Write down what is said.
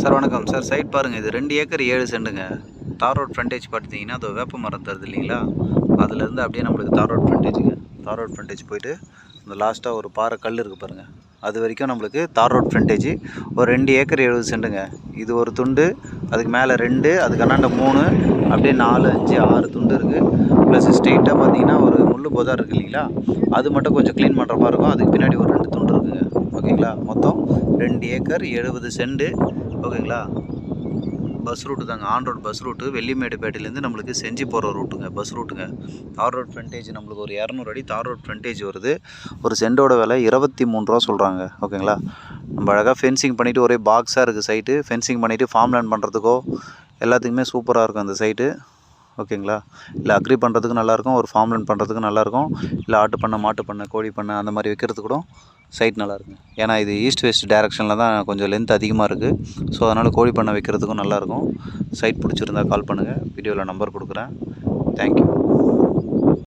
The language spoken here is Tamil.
சார் வணக்கம். சார் சைட் பாருங்கள் இது ரெண்டு ஏக்கர் ஏழு சென்டுங்க தார் ரோட் ஃப்ரண்டேஜ் பார்த்தீங்கன்னா அது வேப்ப மரம் தருது இல்லைங்களா? அதுலேருந்து அப்படியே நம்மளுக்கு தார் ரோட் ஃப்ரண்டேஜுங்க தார் ரோட் ஃப்ரண்டேஜ் போயிட்டு அந்த லாஸ்ட்டாக ஒரு பாறை கல் இருக்குது பாருங்கள் அது வரைக்கும் நம்மளுக்கு தார் ரோட் ஃப்ரண்டேஜ் ஒரு ரெண்டு ஏக்கர் எழுபது சென்டுங்க இது ஒரு துண்டு அதுக்கு மேலே ரெண்டு அதுக்கு அண்ணாண்ட மூணு அப்படியே நாலு அஞ்சு ஆறு துண்டு இருக்குது ப்ளஸ் ஸ்ட்ரெயிட்டாக பார்த்தீங்கன்னா ஒரு முள் பொதா இருக்குது இல்லைங்களா? அது மட்டும் கொஞ்சம் க்ளீன் பண்ணுற மாதிரி இருக்கும். அதுக்கு பின்னாடி ஒரு ரெண்டு துண்டு இருக்குங்க. ஓகேங்களா? மொத்தம் ரெண்டு ஏக்கர் எழுபது சென்டு ஓகேங்களா? பஸ் ரூட்டு தாங்க. On road bus route. வெள்ளிமேடுபேட்டையிலேருந்து நம்மளுக்கு செஞ்சு போகிற ரூட்டுங்க பஸ் ரூட்டுங்க. தார் ரோட் ஃப்ரண்டேஜ் நம்மளுக்கு ஒரு இரநூறு அடி தார் ரோட் ஃப்ரண்டேஜ் வருது. ஒரு சென்டோட விலை இருபத்தி மூணு ரூபா சொல்கிறாங்க ஓகேங்களா? நம்ம அழகாக ஃபென்சிங் பண்ணிவிட்டு ஒரே பாக்ஸாக இருக்குது சைட்டு ஃபென்சிங் பண்ணிவிட்டு ஃபார்ம் லேண்ட் பண்ணுறதுக்கோ எல்லாத்துக்குமே சூப்பராக இருக்கும் அந்த சைட்டு ஓகேங்களா? இல்லை அக்ரி பண்ணுறதுக்கு நல்லாயிருக்கும் ஒரு ஃபார்ம் லேண்ட் பண்ணுறதுக்கு நல்லாயிருக்கும் இல்லை ஆட்டு பண்ணை மாட்டு பண்ணை கோழி பண்ணை அந்த மாதிரி வைக்கிறதுக்கு கூட சைட் நல்லாயிருக்கும் ஏன்னா இது ஈஸ்ட் வெஸ்ட் டைரக்ஷனில் தான் கொஞ்சம் லென்த் அதிகமாக இருக்குது ஸோ அதனால் கோழி பண்ணை வைக்கிறதுக்கும் நல்லாயிருக்கும். சைட் பிடிச்சிருந்தா கால் பண்ணுங்கள் வீடியோவில் நம்பர் கொடுக்குறேன். தேங்க்யூ